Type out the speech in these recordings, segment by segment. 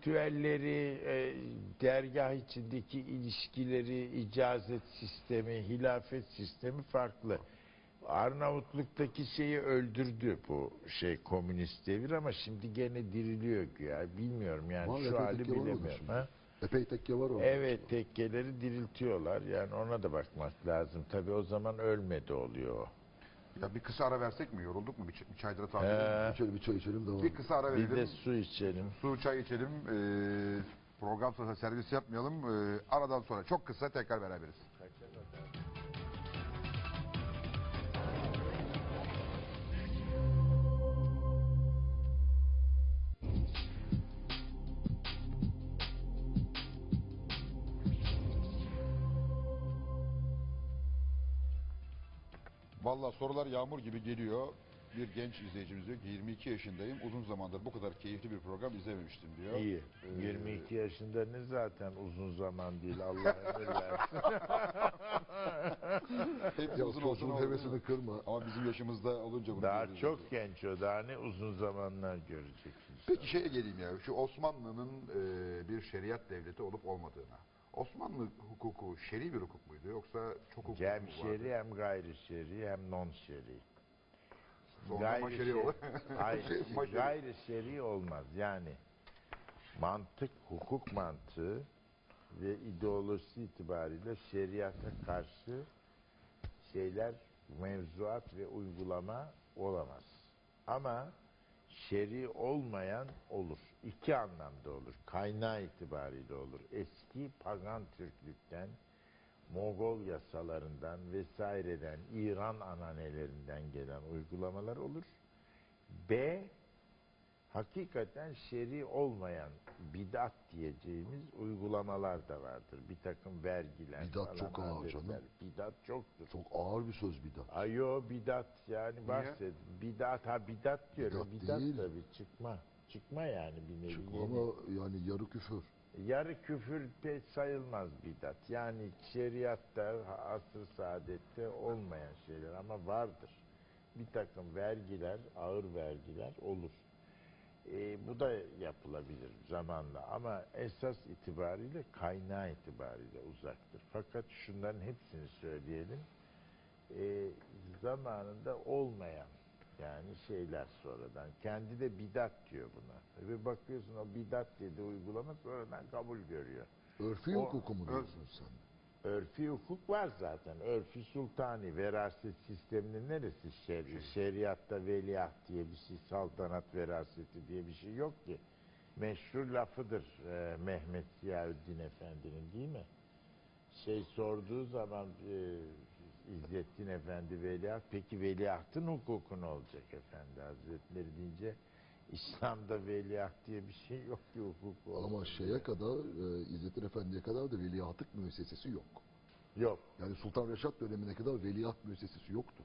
ritüelleri, e, dergah içindeki ilişkileri, icazet sistemi, hilafet sistemi farklı. Arnavutluk'taki şeyi öldürdü bu şey komünist devir ama şimdi gene diriliyor güya. Bilmiyorum yani Var, şu hali bilemiyorum. Ha? Epey tekke var orada. Evet tekkeleri diriltiyorlar yani ona da bakmak lazım. Tabii o zaman ölmedi oluyor o. Ya bir kısa ara versek mi? Yorulduk mu? Bir, ç- bir çaydıra tabi edelim. Ee, İçelim bir çay içelim devam. Bir kısa ara bir verelim. de su içelim. Su çay içelim. Ee, program sonrası servis yapmayalım. Ee, aradan sonra çok kısa tekrar beraberiz. Vallahi sorular yağmur gibi geliyor. Bir genç izleyicimiz diyor ki 22 yaşındayım. Uzun zamandır bu kadar keyifli bir program izlememiştim diyor. İyi. Ee, 22 yaşında ne zaten uzun zaman değil Allah ömür versin. Hep Ya uzun olsun çocuğun oldu. hevesini kırma. Ama bizim yaşımızda olunca bunu Daha görüyoruz. çok genç o daha ne uzun zamanlar görecek. Peki şeye geleyim ya. Şu Osmanlı'nın e, bir şeriat devleti olup olmadığına. Osmanlı hukuku şer'i bir hukuk muydu yoksa çok hukuk Hem mu vardı? şer'i hem gayri şer'i hem non şer'i. Sonra maşeri şer- olur. Hayır, Maşeri. gayri şer'i olmaz. Yani mantık, hukuk mantığı ve ideolojisi itibariyle şeriata karşı şeyler, mevzuat ve uygulama olamaz. Ama şer'i olmayan olur. İki anlamda olur. Kaynağı itibariyle olur. Eski pagan Türklükten, Mogol yasalarından vesaireden, İran ananelerinden gelen uygulamalar olur. B. Hakikaten şer'i olmayan bidat diyeceğimiz uygulamalar da vardır. Bir takım vergiler Bidat falan, çok ağır adetler. canım. Bidat çoktur. Çok ağır bir söz bir daha. Ayo bidat yani bahset. Bidat ha bidat diyorum. Bidat Bidat, değil. tabii çıkma. Çıkma yani bir nevi. Çıkma ama yani yarı küfür. Yarı küfür pek sayılmaz bidat. Yani şeriatta, asr saadette olmayan şeyler ama vardır. Bir takım vergiler, ağır vergiler olur. E, bu da yapılabilir zamanla ama esas itibariyle kaynağı itibariyle uzaktır. Fakat şunların hepsini söyleyelim. E, zamanında olmayan yani şeyler sonradan. Kendi de bidat diyor buna. Ve bakıyorsun o bidat dediği uygulama sonradan kabul görüyor. Örfi O- hukuku mu diyorsun sen? Örfi hukuk var zaten. Örfi sultani, veraset sisteminin neresi şer Şeriatta veliaht diye bir şey, saltanat veraseti diye bir şey yok ki. Meşhur lafıdır e, Mehmet Ziyaüddin Efendi'nin değil mi? Şey sorduğu zaman e, İzzettin Efendi veliaht, peki veliahtın hukuku ne olacak Efendi Hazretleri deyince İslam'da veliaht diye bir şey yok ki hukuku. Ama şeye kadar, e, İzzettin Efendi'ye kadar da veliahtlık müessesesi yok. Yok. Yani Sultan Reşat dönemine kadar veliaht müessesesi yoktur.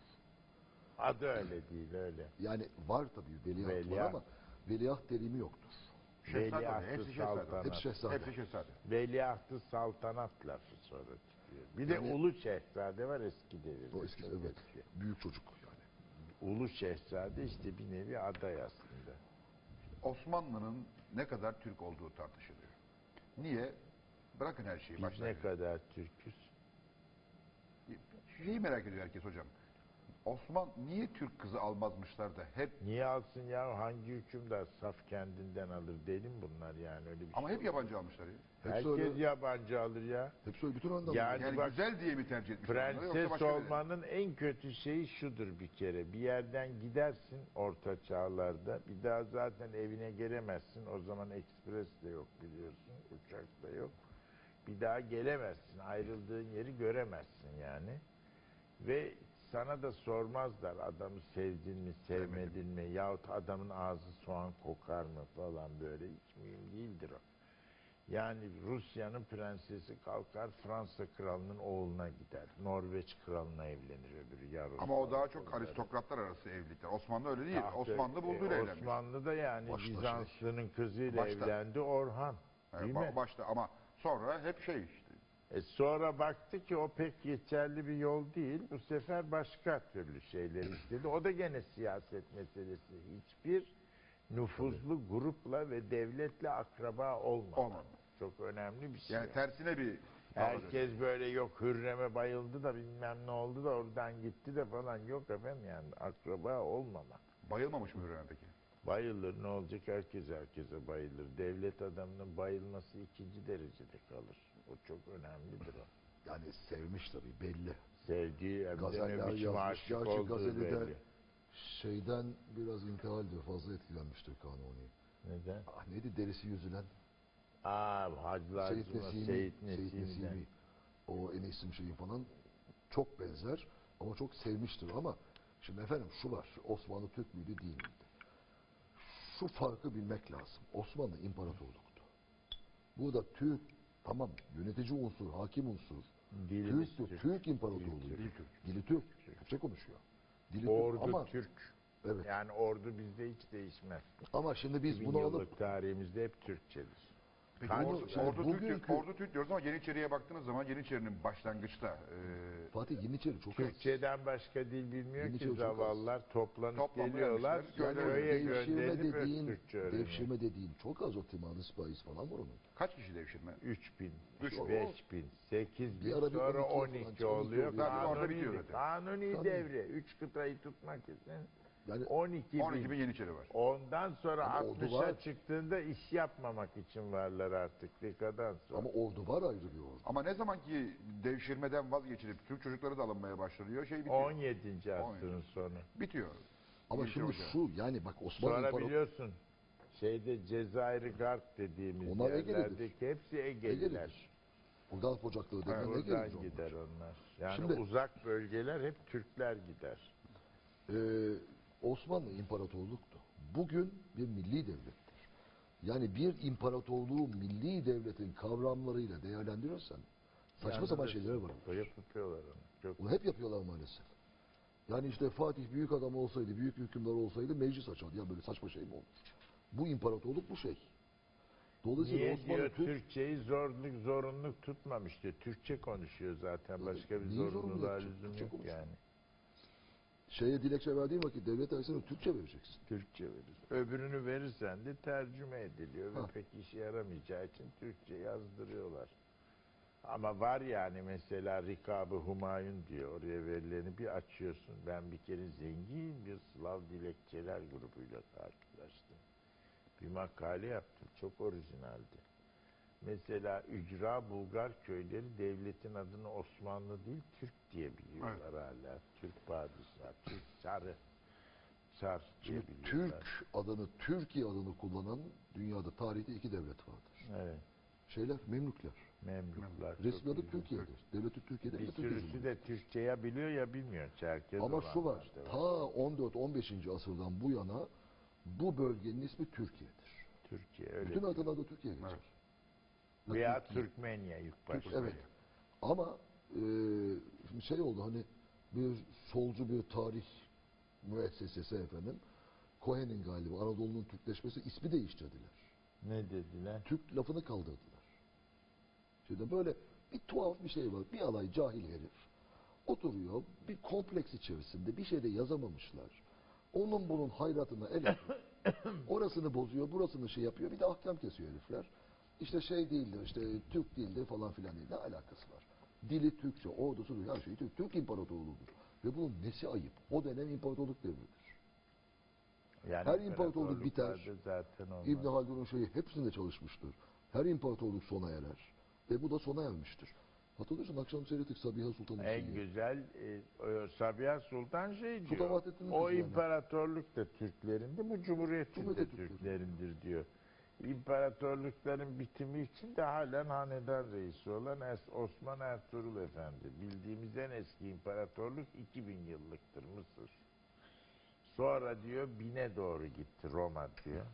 Adı öyle değil öyle. Yani var tabii veliaht, var Veliaht. ama veliaht terimi yoktur. Şehzade Veliahtı hepsi şehzade. saltanat. Hep şehzade. Hepsi şehzade. Veliahtı saltanat lafı sonra çıkıyor. Bir de Yani- ulu şehzade var eski devirde. O eski evet. eski. Büyük çocuk yani. Ulu şehzade işte bir nevi aday aslında. Osmanlı'nın ne kadar Türk olduğu tartışılıyor. Niye? Bırakın her şeyi Biz ne kadar Türküz? Şeyi merak ediyor herkes hocam. Osman niye Türk kızı almazmışlar da hep Niye alsın ya hangi hükümdar saf kendinden alır dedim bunlar yani öyle bir ama şey. hep yabancı almışlar ya. Hepsi Herkes öyle. yabancı alır ya. Hepsi öyle bütün anlamda. Yani- Yani bak- güzel diye mi tercih etmişler? yoksa Prenses başka olmanın en kötü şeyi şudur bir kere. Bir yerden gidersin orta çağlarda. Bir daha zaten evine gelemezsin. O zaman ekspres de yok biliyorsun. Uçak da yok. Bir daha gelemezsin. Ayrıldığın yeri göremezsin yani. Ve sana da sormazlar adamı sevdin mi, sevmedin mi? Yahut adamın ağzı soğan kokar mı falan böyle. Hiç mühim değildir o. Yani Rusya'nın prensesi kalkar Fransa kralının oğluna gider. Norveç kralına evlenir öbürü. Ya Ama o daha çok aristokratlar arası evlilikler. Osmanlı öyle değil. Taht- Osmanlı e, evlenmiş. Osmanlı da yani Başta şey. Bizanslı'nın kızıyla Başta. evlendi Orhan. Yani Değil ba- mi? başta ama sonra hep şey işte. E sonra baktı ki o pek yeterli bir yol değil. Bu sefer başka türlü şeyler istedi. O da gene siyaset meselesi. Hiçbir nüfuzlu grupla ve devletle akraba olmamak. Olmamak. Çok önemli bir şey. Yani tersine bir Herkes böyle yok Hürrem'e bayıldı da bilmem ne oldu da oradan gitti de falan yok efendim yani akraba olmamak. bayılmamış mı Hürrem peki? Bayılır ne olacak herkes herkese bayılır. Devlet adamının bayılması ikinci derecede kalır. O çok önemlidir o. Yani sevmiş tabii belli. Sevdiği hem de ne biçim aşık olduğu gazetede belli. şeyden biraz intihaldir. Fazla etkilenmiştir Kanuni. Neden? Ah, neydi derisi yüzülen? Aa Hacı Seyit Nesimi, Seyit. Nesimi, o Enes'in şeyi falan çok benzer ama çok sevmiştir ama şimdi efendim şu var Osmanlı Türk müydü değil miydi? Şu farkı bilmek lazım. Osmanlı imparatorluktu. Burada Türk tamam yönetici unsur, hakim unsur. Dilimiz Türk, Türk. Türk, İmparatorluğu. Dili Dili Türk. Dili Türk. Türkçe konuşuyor. Dili Ordu Türk ama Türk. evet. Yani ordu bizde hiç değişmez. Ama şimdi biz 2000 bunu alıp tarihimizde hep Türkçedir. Peki ordu, şimdi ordu, Türk, bugünkü- diyor- ordu Türk diyoruz ama Yeniçeri'ye baktığınız zaman Yeniçeri'nin başlangıçta e, Fatih Yeniçeri çok az. Türkçeden başka dil bilmiyor Yeniçeri ki az. zavallılar toplanıp Toplanıp geliyorlar. Yani Köye dediğin, öğreniyor. devşirme dediğin çok az o timanı spahis falan var onun. kaç kişi devşirme? 3000, Üç bin. 5000, 8000 Bir ara bir sonra 12 falan, 12 12 oluyor. oluyor. Zaten orada Kanuni, bitiyor zaten. kanuni Tabii. devre. 3 kıtayı tutmak için Yani 12 12 bin bin. Yeniçeri var. Ondan sonra Ama ordu 60'a var. çıktığında iş yapmamak için varlar artık dekadan sonra. ama ordu var ayrı bir ordu. Ama ne zaman ki devşirmeden vazgeçilip Türk çocukları da alınmaya başlanıyor şey bitiyor. 17. asrın sonu. Bitiyor. Ama Yeniçeri şimdi Ocağı. şu yani bak Osmanlı Sonra İmparatorluğu biliyorsun şeyde Cezayir Garp dediğimiz Onlar Ege'lidir. yerlerdeki hepsi Egeliler. Ege'lidir. O Galp Ocakları Evet, denilen Buradan Ege'lidir onlar. gider onlar. Yani Şimdi- uzak bölgeler hep Türkler gider. Ee, Osmanlı İmparatorluktu. Bugün bir milli devlettir. Yani bir imparatorluğu milli devletin kavramlarıyla değerlendirirsen saçma sapan şeyler var. Yapıyorlar. Çok Bunu hep yapıyorlar maalesef. Yani işte Fatih büyük adam olsaydı, büyük hükümdar olsaydı meclis açardı. Ya böyle saçma şey mi olur? Bu imparatorluk bu şey. Dolayısıyla Niye Osmanlı diyor Türk Türkçeyi zorluk zorunluluk tutmamış diyor. Türkçe konuşuyor zaten. Başka bir zorunluluğa lüzum yok yani. Şeye dilekçe verdiğin vakit devlet dersine Türkçe vereceksin. Türkçe verir. Öbürünü verirsen de tercüme ediliyor ve Ha. pek işe yaramayacağı için Türkçe yazdırıyorlar. Ama var yani mesela Rikabı Humayun diyor oraya verileni bir açıyorsun. Ben bir kere zengin bir Slav dilekçeler grubuyla karşılaştım. Bir makale yaptım. Çok orijinaldi. Mesela ücra Bulgar köyleri devletin adını Osmanlı değil Türk diye biliyorlar hala. Türk padişah, Türk diye Şimdi biliyorlar. Türk adını, Türkiye adını kullanan dünyada tarihte iki devlet vardır. Evet. Şeyler, Memlükler. Memluklar. Resmi adı. Türkiye'dir. Devleti Türkiye'de Bir sürüsü de Türkçe ya biliyor ya bilmiyor. Çerkez Ama şu var, da ta 14-15. asırdan bu yana bu bölgenin ismi Türkiye'dir. Türkiye öyle. Bütün diyor. adına da Türkiye geçer. Evet. Veya. Türkmenya ilk başta. evet. Ama e, şimdi şey oldu hani bir solcu bir tarih müessesesi efendim Cohen'in galiba Anadolu'nun Türkleşmesi ismi değiştirdiler. Ne dediler? Türk lafını kaldırdılar. Şimdi böyle bir tuhaf bir şey var. Bir alay cahil herif oturuyor bir kompleks içerisinde bir şey de yazamamışlar. Onun bunun hayratına el atıyor. Orasını bozuyor, burasını şey yapıyor. Bir de ahkam kesiyor herifler. İşte şey değildir, işte Türk değildir falan filan değil. Ne alakası var? Dili Türkçe, ordusu her şey Türk. Türk İmparatorluğu'dur. Ve bunun nesi ayıp? O dönem imparatorluk devridir. Yani Her imparatorluk biter. İbn Haldun'un şeyi hepsinde çalışmıştır. Her imparatorluk sona erer. Ve bu da sona ermiştir. Hatırlıyorsun akşam seyrettik Sabiha Sultan'ın En şeyini. güzel e, Sabiha Sultan şey diyor. O kızı yani. imparatorluk da Türklerindi, bu cumhuriyetin de Cumhuriyet Türkleri. Türklerindir diyor. İmparatorlukların bitimi için de halen hanedan reisi olan Es- Osman Ertuğrul Efendi. Bildiğimiz en eski imparatorluk 2000 yıllıktır Mısır. Sonra diyor bine doğru gitti Roma diyor.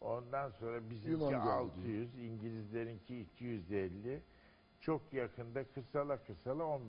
Ondan sonra bizimki Yunan geldi 600, İngilizlerinki 250. Çok yakında kısala kısala 15